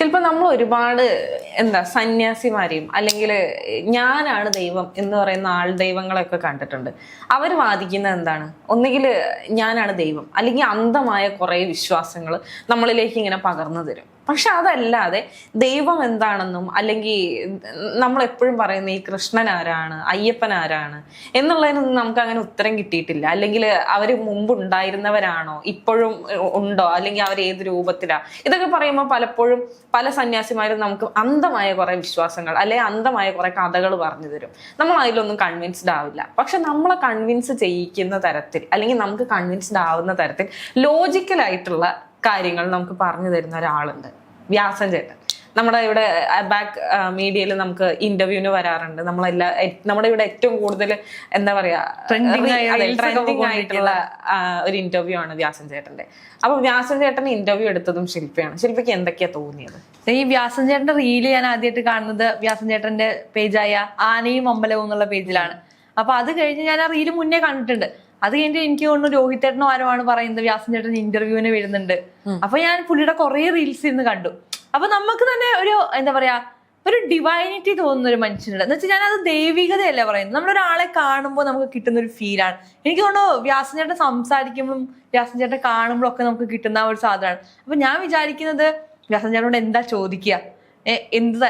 ചിലപ്പോൾ നമ്മൾ ഒരുപാട് എന്താ സന്യാസിമാരെയും അല്ലെങ്കിൽ ഞാനാണ് ദൈവം എന്ന് പറയുന്ന ആൾ ദൈവങ്ങളെയൊക്കെ കണ്ടിട്ടുണ്ട്. അവർ വാദിക്കുന്നത് എന്താണ്? ഒന്നുകിൽ ഞാനാണ് ദൈവം അല്ലെങ്കിൽ അന്ധമായ കുറേ വിശ്വാസങ്ങൾ നമ്മളിലേക്ക് ഇങ്ങനെ പകർന്നു തരും. പക്ഷെ അതല്ലാതെ ദൈവം എന്താണെന്നും അല്ലെങ്കിൽ നമ്മൾ എപ്പോഴും പറയുന്ന ഈ കൃഷ്ണൻ ആരാണ് അയ്യപ്പൻ ആരാണ് എന്നുള്ളതിനൊന്നും നമുക്ക് അങ്ങനെ ഉത്തരം കിട്ടിയിട്ടില്ല. അല്ലെങ്കിൽ അവർ മുമ്പ് ഉണ്ടായിരുന്നവരാണോ ഇപ്പോഴും ഉണ്ടോ അല്ലെങ്കിൽ അവർ ഏത് രൂപത്തിലാ? ഇതൊക്കെ പറയുമ്പോൾ പലപ്പോഴും പല സന്യാസിമാരും നമുക്ക് അന്ധമായ കുറെ വിശ്വാസങ്ങൾ അല്ലെങ്കിൽ അന്ധമായ കുറെ കഥകൾ പറഞ്ഞു തരും. നമ്മൾ അതിലൊന്നും കൺവിൻസ്ഡ് ആവില്ല. പക്ഷെ നമ്മളെ കൺവിൻസ് ചെയ്യിക്കുന്ന തരത്തിൽ അല്ലെങ്കിൽ നമുക്ക് കൺവിൻസ്ഡ് ആവുന്ന തരത്തിൽ ലോജിക്കലായിട്ടുള്ള കാര്യങ്ങൾ നമുക്ക് പറഞ്ഞു തരുന്ന ഒരാളുണ്ട്. വ്യാസൻ ചേട്ടൻ നമ്മുടെ ഇവിടെ ബാക്ക് മീഡിയയിൽ നമുക്ക് ഇന്റർവ്യൂവിന് വരാറുണ്ട്. നമ്മളെല്ലാ നമ്മുടെ ഇവിടെ ഏറ്റവും കൂടുതൽ എന്താ പറയാ ട്രെൻഡിങ് ആയിട്ടുള്ള ഒരു ഇന്റർവ്യൂ ആണ് വ്യാസൻ ചേട്ടന്റെ അപ്പൊ വ്യാസൻ ചേട്ടൻ ഇന്റർവ്യൂ എടുത്തതും ശില്പയാണ്. ശില്പയ്ക്ക് എന്തൊക്കെയാ തോന്നിയത്? ഈ വ്യാസൻ ചേട്ടന്റെ റീൽ ഞാൻ ആദ്യമായിട്ട് കാണുന്നത് വ്യാസൻ ചേട്ടന്റെ പേജായ ആനയും അമ്പലവും എന്നുള്ള പേജിലാണ് അപ്പൊ അത് കഴിഞ്ഞ് ഞാൻ ആ റീൽ മുന്നേ കണ്ടിട്ടുണ്ട്. അത് കഴിഞ്ഞിട്ട് എനിക്ക് തോന്നുന്നു രോഹിത് ചേട്ടനോ ആരോ ആണ് പറയുന്നത് വ്യാസൻ ചേട്ടൻ ഇന്റർവ്യൂവിന് വരുന്നുണ്ട്. അപ്പൊ ഞാൻ പുള്ളിയുടെ കുറെ റീൽസ് ഇന്ന് കണ്ടു. അപ്പൊ നമുക്ക് തന്നെ ഒരു എന്താ പറയാ ഒരു ഡിവൈനിറ്റി തോന്നുന്ന ഒരു മനുഷ്യനുണ്ട്. എന്ന് വെച്ചാൽ ഞാനത് ദൈവികതയല്ല പറയുന്നത്. നമ്മളൊരാളെ കാണുമ്പോൾ നമുക്ക് കിട്ടുന്ന ഒരു ഫീലാണ് എനിക്ക് തോന്നുന്നു വ്യാസൻ ചേട്ടൻ സംസാരിക്കുമ്പോഴും വ്യാസൻ ചേട്ടൻ കാണുമ്പോഴും ഒക്കെ നമുക്ക് കിട്ടുന്ന ഒരു സാധനമാണ്. അപ്പൊ ഞാൻ വിചാരിക്കുന്നത് വ്യാസൻ ചേട്ടനോട് എന്താ ചോദിക്കുക? എന്ത്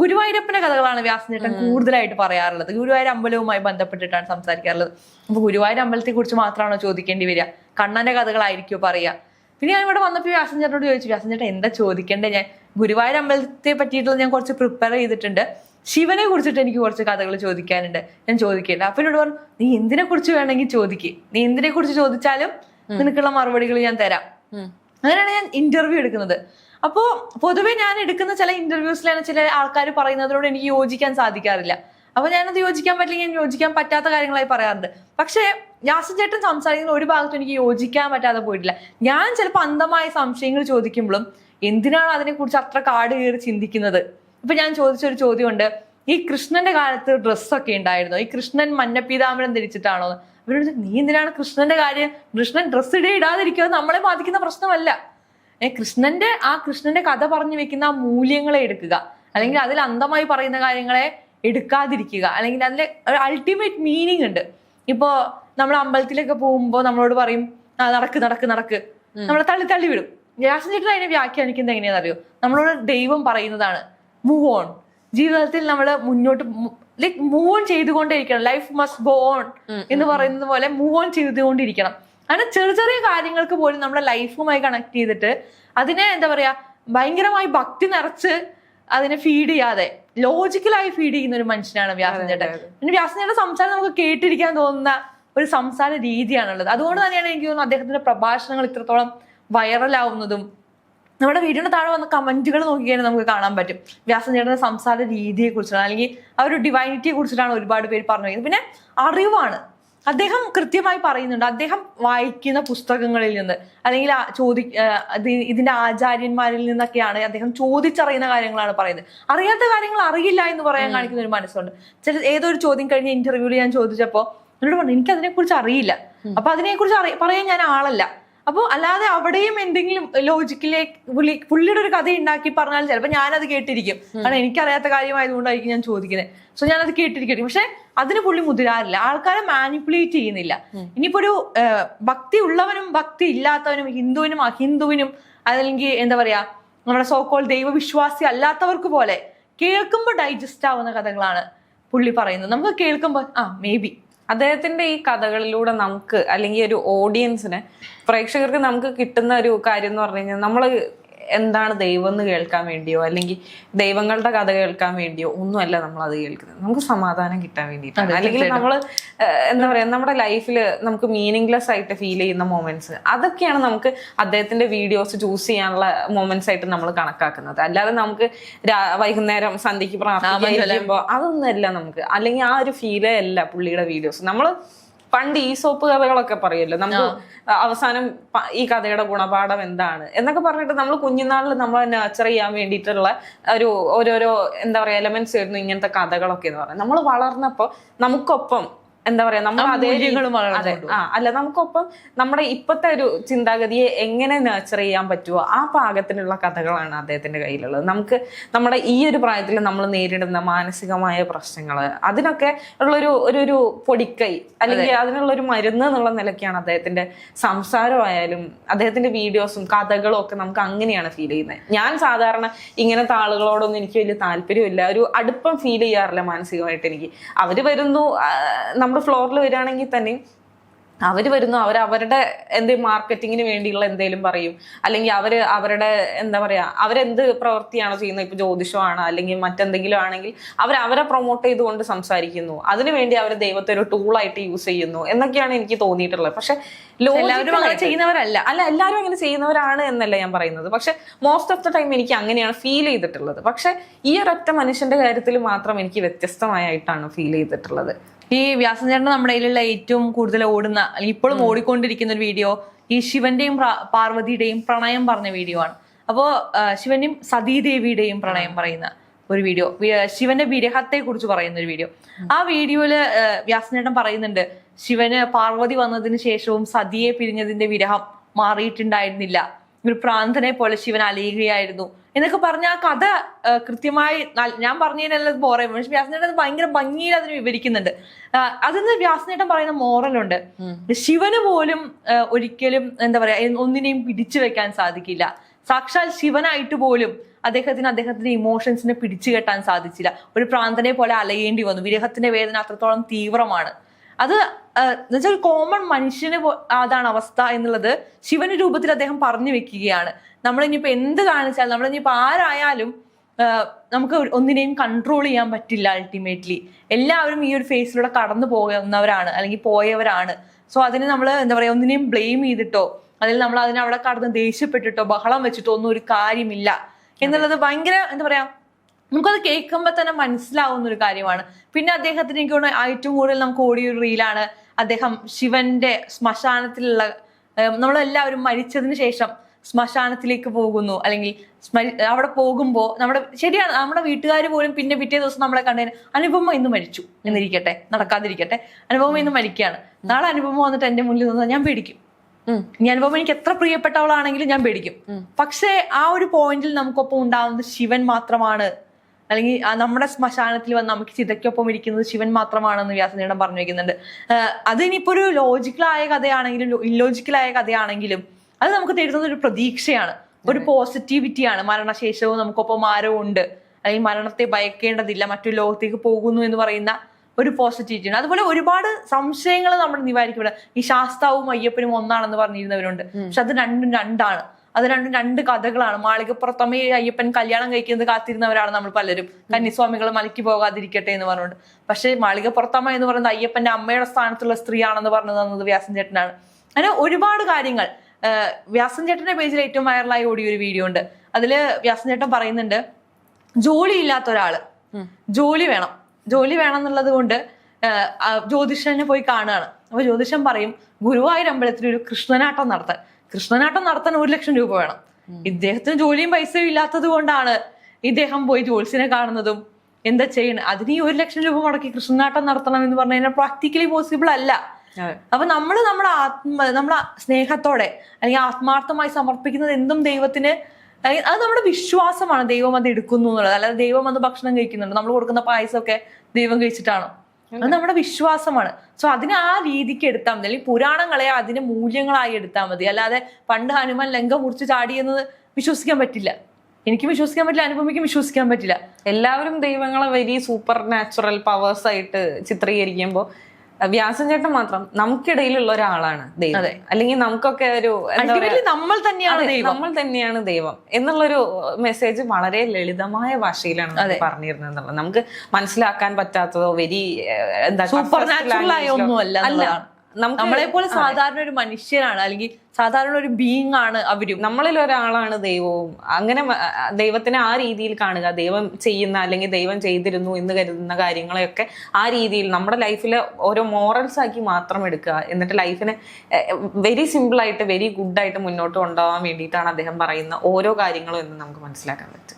ഗുരുവായൂരപ്പന്റെ കഥകളാണ് വ്യാസൻ ചേട്ടൻ കൂടുതലായിട്ട് പറയാറുള്ളത്. ഗുരുവായൂർ അമ്പലവുമായി ബന്ധപ്പെട്ടിട്ടാണ് സംസാരിക്കാറുള്ളത്. അപ്പൊ ഗുരുവായൂർ അമ്പലത്തെ കുറിച്ച് മാത്രമാണോ ചോദിക്കേണ്ടി വരിക? കണ്ണന്റെ കഥകളായിരിക്കുമോ പറയുക? പിന്നെ ഞാൻ ഇവിടെ വന്നപ്പോൾ വ്യാസൻ ചേട്ടനോട് ചോദിച്ചു വ്യാസൻ ചേട്ടൻ എന്താ ചോദിക്കേണ്ടത് ഞാൻ ഗുരുവായൂർ അമ്പലത്തെ പറ്റിയിട്ടുള്ള ഞാൻ കുറച്ച് പ്രിപ്പയർ ചെയ്തിട്ടുണ്ട്. ശിവനെ കുറിച്ചിട്ട് എനിക്ക് കുറച്ച് കഥകൾ ചോദിക്കാനുണ്ട്. ഞാൻ ചോദിക്കില്ല അപ്പൊ എന്നോട് പറഞ്ഞു നീ എന്തിനെ കുറിച്ച് വേണമെങ്കിൽ ചോദിക്ക്. നീ എന്തിനെ കുറിച്ച് ചോദിച്ചാലും നിനക്കുള്ള മറുപടികൾ ഞാൻ തരാം. അങ്ങനെയാണ് ഞാൻ ഇന്റർവ്യൂ എടുക്കുന്നത്. അപ്പോ പൊതുവെ ഞാൻ എടുക്കുന്ന ചില ഇന്റർവ്യൂസിലാണ് ചില ആൾക്കാർ പറയുന്നതിനോട് എനിക്ക് യോജിക്കാൻ സാധിക്കാറില്ല. അപ്പൊ ഞാനത് യോജിക്കാൻ പറ്റില്ല ഞാൻ യോജിക്കാൻ പറ്റാത്ത കാര്യങ്ങളായി പറയാറുണ്ട്. പക്ഷേ യാസൻ ചേട്ടൻ സംസാരിക്കുന്ന ഒരു ഭാഗത്തും എനിക്ക് യോജിക്കാൻ പറ്റാതെ പോയിട്ടില്ല. ഞാൻ ചിലപ്പോൾ അന്ധമായ സംശയങ്ങൾ ചോദിക്കുമ്പോഴും എന്തിനാണ് അതിനെക്കുറിച്ച് അത്ര കാട് കയറി ചിന്തിക്കുന്നത്? ഇപ്പൊ ഞാൻ ചോദിച്ചൊരു ചോദ്യമുണ്ട്. ഈ കൃഷ്ണന്റെ കാലത്ത് ഡ്രസ്സൊക്കെ ഉണ്ടായിരുന്നു? ഈ കൃഷ്ണൻ മഞ്ഞപ്പീതാമരം ധരിച്ചിട്ടാണോ. അവരോട് നീ എന്തിനാണ് കൃഷ്ണന്റെ കാര്യം കൃഷ്ണൻ ഡ്രസ്സ് ഇടേ ഇടാതിരിക്കുക? നമ്മളെ ബാധിക്കുന്ന പ്രശ്നമല്ല. കൃഷ്ണന്റെ ആ കൃഷ്ണന്റെ കഥ പറഞ്ഞു വെക്കുന്ന ആ മൂല്യങ്ങളെ എടുക്കുക. അല്ലെങ്കിൽ അതിൽ അന്തമായി പറയുന്ന കാര്യങ്ങളെ എടുക്കാതിരിക്കുക. അല്ലെങ്കിൽ അതിൽ ഒരു അൾട്ടിമേറ്റ് മീനിങ് ഉണ്ട്. ഇപ്പോ നമ്മൾ അമ്പലത്തിലൊക്കെ പോകുമ്പോൾ നമ്മളോട് പറയും ആ നടക്ക് നടക്ക് നടക്ക്. നമ്മളെ തള്ളി തള്ളി വിടും. വ്യാസൻ ചേട്ടൻ അതിനെ വ്യാഖ്യാനിക്കുന്നത് എങ്ങനെയാണെന്ന് അറിയോ നമ്മളോട് ദൈവം പറയുന്നതാണ് മൂവ് ഓൺ ജീവിതത്തിൽ നമ്മൾ മുന്നോട്ട് ലൈക്ക് മൂവ് ഓൺ ചെയ്തുകൊണ്ടേയിരിക്കണം. ലൈഫ് മസ്റ്റ് ഗോ ഓൺ എന്ന് പറയുന്നത് പോലെ മൂവ് ഓൺ ചെയ്തുകൊണ്ടിരിക്കണം. അങ്ങനെ ചെറിയ ചെറിയ കാര്യങ്ങൾക്ക് പോലും നമ്മുടെ ലൈഫുമായി കണക്ട് ചെയ്തിട്ട് അതിനെ എന്താ പറയാ ഭയങ്കരമായി ഭക്തി നിറച്ച് അതിനെ ഫീഡ് ചെയ്യാതെ ലോജിക്കലായി ഫീഡ് ചെയ്യുന്ന ഒരു മനുഷ്യനാണ് വ്യാസൻ ചേട്ടൻ. പിന്നെ വ്യാസൻ ചേട്ടൻ സംസാരം നമുക്ക് കേട്ടിരിക്കാൻ തോന്നുന്ന ഒരു സംസാര രീതിയാണുള്ളത്. അതുകൊണ്ട് തന്നെയാണ് എനിക്ക് തോന്നുന്നത് അദ്ദേഹത്തിന്റെ പ്രഭാഷണങ്ങൾ ഇത്രത്തോളം വൈറലാവുന്നതും നമ്മുടെ വീടിന്റെ താഴെ വന്ന കമന്റുകൾ നോക്കിയാൽ നമുക്ക് കാണാൻ പറ്റും. വ്യാസൻ ചേട്ടന്റെ സംസാര രീതിയെ കുറിച്ചാണ് അല്ലെങ്കിൽ ആ ഒരു ഡിവൈനിറ്റിയെ കുറിച്ചിട്ടാണ് ഒരുപാട് പേര് പറഞ്ഞു പിന്നെ അറിവാണ്. അദ്ദേഹം കൃത്യമായി പറയുന്നുണ്ട്. അദ്ദേഹം വായിക്കുന്ന പുസ്തകങ്ങളിൽ നിന്ന്. അല്ലെങ്കിൽ ചോദി ഇതിന്റെ ആചാര്യന്മാരിൽ നിന്നൊക്കെയാണ് അദ്ദേഹം ചോദിച്ചറിയുന്ന കാര്യങ്ങളാണ് പറയുന്നത്. അറിയാത്ത കാര്യങ്ങൾ അറിയില്ല എന്ന് പറയാൻ കാണിക്കുന്ന ഒരു മനസ്സുണ്ട്. ചില ഏതൊരു ചോദ്യം കഴിഞ്ഞ ഇന്റർവ്യൂവിൽ ഞാൻ ചോദിച്ചപ്പോൾ എന്നോട് പറഞ്ഞു എനിക്ക് അതിനെക്കുറിച്ച് അറിയില്ല അപ്പൊ അതിനെക്കുറിച്ച് പറയാൻ ഞാൻ ആളല്ല. അപ്പോൾ അല്ലാതെ അവിടെയും എന്തെങ്കിലും ലോജിക്കിലെ പുള്ളി പുള്ളിയുടെ ഒരു കഥ ഉണ്ടാക്കി പറഞ്ഞാൽ ചിലപ്പോൾ ഞാനത് കേട്ടിരിക്കും. കാരണം എനിക്കറിയാത്ത കാര്യമായതുകൊണ്ടായിരിക്കും ഞാൻ ചോദിക്കുന്നത് സോ ഞാനത് കേട്ടിരിക്കും പക്ഷെ അതിന് പുള്ളി മുതിരാറില്ല. ആൾക്കാരെ മാനിപ്പുലേറ്റ് ചെയ്യുന്നില്ല. ഇനിയിപ്പോ ഒരു ഭക്തി ഉള്ളവനും ഭക്തി ഇല്ലാത്തവനും ഹിന്ദുവിനും അഹിന്ദുവിനും അതല്ലെങ്കിൽ എന്താ പറയാ നമ്മുടെ സോക്കോൾ ദൈവവിശ്വാസി അല്ലാത്തവർക്ക് പോലെ കേൾക്കുമ്പോൾ ഡൈജസ്റ്റ് ആവുന്ന കഥകളാണ് പുള്ളി പറയുന്നത്. നമുക്ക് കേൾക്കുമ്പോൾ ആ മേ ബി അദ്ദേഹത്തിന്റെ ഈ കഥകളിലൂടെ നമുക്ക് അല്ലെങ്കിൽ ഒരു ഓഡിയൻസിന് പ്രേക്ഷകർക്ക് നമുക്ക് കിട്ടുന്ന ഒരു കാര്യം എന്ന് പറഞ്ഞു കഴിഞ്ഞാൽ നമ്മൾ എന്താണ് ദൈവം എന്ന് കേൾക്കാൻ വേണ്ടിയോ അല്ലെങ്കിൽ ദൈവങ്ങളുടെ കഥ കേൾക്കാൻ വേണ്ടിയോ ഒന്നുമല്ല നമ്മൾ അത് കേൾക്കുന്നത്. നമുക്ക് സമാധാനം കിട്ടാൻ വേണ്ടിയിട്ടാണ്. അല്ലെങ്കിൽ നമ്മൾ എന്താ പറയാ നമ്മുടെ ലൈഫിൽ നമുക്ക് മീനിങ്ലെസ് ആയിട്ട് ഫീൽ ചെയ്യുന്ന മൊമെന്റ്സ് അതൊക്കെയാണ് നമുക്ക് അദ്ദേഹത്തിന്റെ വീഡിയോസ് ചൂസ് ചെയ്യാനുള്ള മൊമെന്റ്സ് ആയിട്ട് നമ്മൾ കണക്കാക്കുന്നത്. അല്ലാതെ നമുക്ക് വൈകുന്നേരം സന്ധ്യക്ക് പ്രാർത്ഥിക്കുമ്പോൾ അതൊന്നുമല്ല നമുക്ക്. അല്ലെങ്കിൽ ആ ഒരു ഫീലേ അല്ല പുള്ളിയുടെ വീഡിയോസ് നമ്മൾ പണ്ട് ഈ സോപ്പ് കഥകളൊക്കെ പറയുമല്ലോ നമുക്ക് അവസാനം ഈ കഥയുടെ ഗുണപാഠം എന്താണ്? എന്നൊക്കെ പറഞ്ഞിട്ട് നമ്മൾ കുഞ്ഞുനാളിൽ നമ്മൾ നർച്ചർ ചെയ്യാൻ വേണ്ടിയിട്ടുള്ള ഒരു ഓരോരോ എന്താ പറയാ എലമെന്റ്സ് ആയിരുന്നു ഇങ്ങനത്തെ കഥകളൊക്കെ എന്ന് പറയുന്നത്. നമ്മൾ വളർന്നപ്പോൾ നമുക്കൊപ്പം എന്താ പറയാ നമ്മൾ അതേ അതെ ആ അല്ല നമുക്കൊപ്പം നമ്മുടെ ഇപ്പോഴത്തെ ഒരു ചിന്താഗതിയെ എങ്ങനെ നേച്ചർ ചെയ്യാൻ പറ്റുമോ ആ പാകത്തിനുള്ള കഥകളാണ് അദ്ദേഹത്തിന്റെ കയ്യിലുള്ളത്. നമുക്ക് നമ്മുടെ ഈ ഒരു പ്രായത്തിൽ നമ്മൾ നേരിടുന്ന മാനസികമായ പ്രശ്നങ്ങൾ അതിനൊക്കെ ഉള്ളൊരു ഒരു ഒരു പൊടിക്കൈ അല്ലെങ്കിൽ അതിനുള്ള ഒരു മരുന്ന് എന്നുള്ള നിലയ്ക്കാണ് അദ്ദേഹത്തിന്റെ സംസാരമായാലും അദ്ദേഹത്തിന്റെ വീഡിയോസും കഥകളും ഒക്കെ നമുക്ക് അങ്ങനെയാണ് ഫീൽ ചെയ്യുന്നത്. ഞാൻ സാധാരണ ഇങ്ങനത്തെ ആളുകളോടൊന്നും എനിക്ക് വലിയ താല്പര്യമില്ല. ഒരു അടുപ്പം ഫീൽ ചെയ്യാറില്ല മാനസികമായിട്ട് എനിക്ക്. അവർ വരുന്നു ആ, നമ്മുടെ ഫ്ലോറിൽ വരികയാണെങ്കിൽ തന്നെ അവർ വരുന്നു അവർ അവരുടെ എന്ത് മാർക്കറ്റിങ്ങിന് വേണ്ടിയുള്ള എന്തെങ്കിലും പറയും. അല്ലെങ്കിൽ അവർ അവരുടെ എന്താ പറയാ അവരെന്ത് പ്രവൃത്തിയാണോ ചെയ്യുന്നത്? ഇപ്പൊ ജ്യോതിഷമാണ് അല്ലെങ്കിൽ മറ്റെന്തെങ്കിലും ആണെങ്കിൽ അവർ അവരെ പ്രൊമോട്ട് ചെയ്തുകൊണ്ട് സംസാരിക്കുന്നു. അതിനുവേണ്ടി അവർ ദൈവത്തെ ഒരു ടൂളായിട്ട് യൂസ് ചെയ്യുന്നു. എന്നൊക്കെയാണ് എനിക്ക് തോന്നിയിട്ടുള്ളത്. പക്ഷെ എല്ലാവരും അങ്ങനെ ചെയ്യുന്നവരല്ല. അല്ല എല്ലാവരും അങ്ങനെ ചെയ്യുന്നവരാണ് എന്നല്ല ഞാൻ പറയുന്നത്. പക്ഷെ മോസ്റ്റ് ഓഫ് ദ ടൈം എനിക്ക് അങ്ങനെയാണ് ഫീൽ ചെയ്തിട്ടുള്ളത്. പക്ഷെ ഈ ഒരൊറ്റ മനുഷ്യന്റെ കാര്യത്തിൽ മാത്രം എനിക്ക് വ്യത്യസ്തമായിട്ടാണ് ഫീൽ ചെയ്തിട്ടുള്ളത്. ഈ വ്യാസചേട്ടൻ നമ്മുടെ കയ്യിലുള്ള ഏറ്റവും കൂടുതൽ ഓടുന്ന അല്ലെങ്കിൽ ഇപ്പോഴും ഓടിക്കൊണ്ടിരിക്കുന്ന ഒരു വീഡിയോ ഈ ശിവന്റെയും പാർവതിയുടെയും പ്രണയം പറഞ്ഞ വീഡിയോ ആണ്. അപ്പോ ശിവന്റെയും സതീദേവിയുടെയും പ്രണയം പറയുന്ന ഒരു വീഡിയോ ശിവന്റെ വിരഹത്തെ കുറിച്ച് പറയുന്ന ഒരു വീഡിയോ ആ വീഡിയോയിൽ വ്യാസനേട്ടൻ പറയുന്നുണ്ട് ശിവന് പാർവതി വന്നതിന് ശേഷവും സതിയെ പിരിഞ്ഞതിന്റെ വിരഹം മാറിയിട്ടുണ്ടായിരുന്നില്ല. ഒരു പ്രാന്തനെ പോലെ ശിവൻ അലയുകയായിരുന്നു. എന്നൊക്കെ പറഞ്ഞ ആ കഥ കൃത്യമായി ഞാൻ പറഞ്ഞതിനെല്ലാം ബോറയും പക്ഷെ വ്യാസനേട്ടൻ അത് ഭയങ്കര ഭംഗിയിൽ അതിന് വിവരിക്കുന്നുണ്ട്. അതിന്ന് വ്യാസനേട്ടൻ പറയുന്ന മോറലുണ്ട്. ശിവന് പോലും ഒരിക്കലും എന്താ പറയാ ഒന്നിനെയും പിടിച്ചു വെക്കാൻ സാധിക്കില്ല. സാക്ഷാൽ ശിവനായിട്ട് പോലും അദ്ദേഹത്തിന് അദ്ദേഹത്തിന്റെ ഇമോഷൻസിനെ പിടിച്ചു കെട്ടാൻ സാധിച്ചില്ല. ഒരു പ്രാന്തനെ പോലെ അലയേണ്ടി വന്നു. വിരഹത്തിന്റെ വേദന അത്രത്തോളം തീവ്രമാണ്. അത് എന്നുവെച്ചാൽ കോമൺ മനുഷ്യന് അതാണ് അവസ്ഥ എന്നുള്ളത് ശിവന് രൂപത്തിൽ അദ്ദേഹം പറഞ്ഞു വെക്കുകയാണ്. നമ്മൾ ഇനിയിപ്പോ എന്ത് കാണിച്ചാലും നമ്മൾ ഇനിയിപ്പോ ആരായാലും നമുക്ക് ഒന്നിനെയും കൺട്രോൾ ചെയ്യാൻ പറ്റില്ല അൾട്ടിമേറ്റ്ലി എല്ലാവരും ഈ ഒരു ഫേസിലൂടെ കടന്നു പോകുന്നവരാണ് അല്ലെങ്കിൽ പോയവരാണ്. സോ അതിന് നമ്മൾ എന്താ പറയാ ഒന്നിനെയും ബ്ലെയിം ചെയ്തിട്ടോ അല്ലെങ്കിൽ നമ്മൾ അതിനെ അവിടെ കടന്ന് ദേഷ്യപ്പെട്ടിട്ടോ ബഹളം വെച്ചിട്ടോ ഒന്നും ഒരു കാര്യമില്ല. എന്നുള്ളത് ഭയങ്കര എന്താ പറയാ നമുക്കത് കേൾക്കുമ്പോൾ തന്നെ മനസ്സിലാവുന്ന ഒരു കാര്യമാണ്. പിന്നെ അദ്ദേഹത്തിന് എനിക്ക് തോന്നുന്നു ഏറ്റവും കൂടുതൽ നമുക്ക് ഓടിയ ഒരു റീലാണ് അദ്ദേഹം ശിവന്റെ ശ്മശാനത്തിലുള്ള നമ്മളെല്ലാവരും മരിച്ചതിന് ശേഷം ശ്മശാനത്തിലേക്ക് പോകുന്നു. അല്ലെങ്കിൽ അവിടെ പോകുമ്പോൾ നമ്മുടെ ശരിയാണ് നമ്മുടെ വീട്ടുകാർ പോലും പിന്നെ പിറ്റേ ദിവസം നമ്മളെ കണ്ടതിന് അനുപമ ഇന്ന് മരിച്ചു എന്നിരിക്കട്ടെ നടക്കാതിരിക്കട്ടെ അനുപമ ഇന്ന് മരിക്കുകയാണ്. നാളെ അനുപമ വന്നിട്ട് എന്റെ മുന്നിൽ നിന്ന് ഞാൻ പേടിക്കും. ഇനി അനുപമ എനിക്ക് എത്ര പ്രിയപ്പെട്ടവളാണെങ്കിലും ഞാൻ പേടിക്കും. പക്ഷേ ആ ഒരു പോയിന്റിൽ നമുക്കൊപ്പം ഉണ്ടാവുന്നത് ശിവൻ മാത്രമാണ്. അല്ലെങ്കിൽ നമ്മുടെ ശ്മശാനത്തിൽ വന്ന് നമുക്ക് ചിതയ്ക്കൊപ്പം ഇരിക്കുന്നത് ശിവൻ മാത്രമാണെന്ന് വ്യാസനേടം പറഞ്ഞു വെക്കുന്നുണ്ട്. ആഹ് അത് ഇനിയിപ്പോ ഒരു ലോജിക്കലായ കഥയാണെങ്കിലും ഇല്ലോജിക്കലായ കഥയാണെങ്കിലും അത് നമുക്ക് തരുന്നത് ഒരു പ്രതീക്ഷയാണ്. ഒരു പോസിറ്റിവിറ്റിയാണ് മരണശേഷവും നമുക്കൊപ്പം ആരോ ഉണ്ട്. അല്ലെങ്കിൽ മരണത്തെ ഭയക്കേണ്ടതില്ല. മറ്റൊരു ലോകത്തേക്ക് പോകുന്നു എന്ന് പറയുന്ന ഒരു പോസിറ്റിവിറ്റി ഉണ്ട്. അതുപോലെ ഒരുപാട് സംശയങ്ങൾ നമ്മൾ നിവാരിക്കപ്പെടുക ഈ ശാസ്താവും അയ്യപ്പനും ഒന്നാണെന്ന് പറഞ്ഞിരുന്നവരുണ്ട്. പക്ഷെ അത് രണ്ടും രണ്ടാണ്. അത് രണ്ടും രണ്ട് കഥകളാണ്. മാളികപ്പുറത്തമ്മ പുറത്തമ്മയെ അയ്യപ്പൻ കല്യാണം കഴിക്കുന്നത് കാത്തിരുന്നവരാണ് നമ്മൾ പലരും. കന്നിസ്വാമികൾ മലക്കി പോകാതിരിക്കട്ടെ എന്ന് പറഞ്ഞുകൊണ്ട്. പക്ഷേ മാളികപ്പുറത്തമ്മ എന്ന് പറയുന്നത് അയ്യപ്പന്റെ അമ്മയുടെ സ്ഥാനത്തുള്ള സ്ത്രീയാണെന്ന് പറഞ്ഞു തന്നത് വ്യാസൻ ചേട്ടനാണ്. അങ്ങനെ ഒരുപാട് കാര്യങ്ങൾ. വ്യാസഞ്ചേട്ടന്റെ വ്യാസൻ ചേട്ടന്റെ പേജിൽ ഏറ്റവും വൈറലായി ഓടിയ ഒരു വീഡിയോ ഉണ്ട്. അതിൽ വ്യാസൻ ചേട്ടൻ പറയുന്നുണ്ട് ജോലി ഇല്ലാത്ത ഒരാൾ ജോലി വേണം. ജോലി വേണം എന്നുള്ളത് കൊണ്ട് ജ്യോതിഷനെ പോയി കാണുകയാണ്. അപ്പൊ ജ്യോതിഷൻ പറയും ഗുരുവായൂർ അമ്പലത്തിൽ ഒരു കൃഷ്ണനാട്ടം നടത്താൻ. കൃഷ്ണനാട്ടം നടത്താൻ ഒരു ലക്ഷം രൂപ വേണം. ഇദ്ദേഹത്തിന് ജോലിയും പൈസയും ഇല്ലാത്തത് കൊണ്ടാണ് ഇദ്ദേഹം പോയി ജ്യോതിഷനെ കാണുന്നതും എന്താ ചെയ്യണം? അതിന് ഈ ഒരു ലക്ഷം രൂപ മുടക്കി കൃഷ്ണനാട്ടം നടത്തണം എന്ന് പറഞ്ഞു കഴിഞ്ഞാൽ പ്രാക്ടിക്കലി പോസിബിൾ അല്ല. അപ്പൊ നമ്മൾ നമ്മുടെ ആത്മ നമ്മളെ സ്നേഹത്തോടെ അല്ലെങ്കിൽ ആത്മാർത്ഥമായി സമർപ്പിക്കുന്നത് എന്തും ദൈവത്തിന് അത് നമ്മുടെ വിശ്വാസമാണ്. ദൈവം അത് എടുക്കുന്നു എന്നുള്ളത്. അല്ലാതെ ദൈവം അത് ഭക്ഷണം കഴിക്കുന്നുണ്ട്. നമ്മൾ കൊടുക്കുന്ന പായസമൊക്കെ ദൈവം കഴിച്ചിട്ടാണോ? അത് നമ്മുടെ വിശ്വാസമാണ്. സോ അതിനെ ആ രീതിക്ക് എടുത്താൽ മതി. അല്ലെങ്കിൽ പുരാണങ്ങളെ അതിന് മൂല്യങ്ങളായി എടുത്താൽ മതി. അല്ലാതെ പണ്ട് ഹനുമാൻ ലങ്ക മുറിച്ച് ചാടിയെന്നത് വിശ്വസിക്കാൻ പറ്റില്ല. എനിക്ക് വിശ്വസിക്കാൻ പറ്റില്ല. അനുപമിക്കും വിശ്വസിക്കാൻ പറ്റില്ല. എല്ലാവരും ദൈവങ്ങളെ വെരി സൂപ്പർ നാച്ചുറൽ പവേഴ്സ് ആയിട്ട് ചിത്രീകരിക്കുമ്പോൾ വ്യാസൻ ചേട്ടൻ മാത്രം നമുക്കിടയിലുള്ള ഒരാളാണ് ദൈവം. അല്ലെങ്കിൽ നമുക്കൊക്കെ ഒരു നമ്മൾ തന്നെയാണ് ദൈവം. നമ്മൾ തന്നെയാണ് ദൈവം എന്നുള്ളൊരു മെസ്സേജ് വളരെ ലളിതമായ ഭാഷയിലാണ് പറഞ്ഞിരുന്നത് എന്നുള്ളത്. നമുക്ക് മനസ്സിലാക്കാൻ പറ്റാത്തതോ വെരി എന്താ സൂപ്പർ നാച്ചുറൽ ആയ ഒന്നും അല്ല. നമ്മളെ പോലെ സാധാരണ ഒരു മനുഷ്യനാണ് അല്ലെങ്കിൽ സാധാരണ ഒരു ബീങ് ആണ് അവരും. നമ്മളിൽ ഒരാളാണ് ദൈവവും. അങ്ങനെ ദൈവത്തിനെ ആ രീതിയിൽ കാണുക ദൈവം ചെയ്യുന്ന അല്ലെങ്കിൽ ദൈവം ചെയ്തിരുന്നു എന്ന് കരുതുന്ന കാര്യങ്ങളെയൊക്കെ ആ രീതിയിൽ നമ്മുടെ ലൈഫിൽ ഓരോ മോറൽസ് ആക്കി മാത്രം എടുക്കുക. എന്നിട്ട് ലൈഫിനെ വെരി സിമ്പിൾ ആയിട്ട് വെരി ഗുഡ് ആയിട്ട് മുന്നോട്ട് കൊണ്ടുപോകാൻ വേണ്ടിയിട്ടാണ് അദ്ദേഹം പറയുന്ന ഓരോ കാര്യങ്ങളും എന്ന് നമുക്ക് മനസ്സിലാക്കാൻ പറ്റും.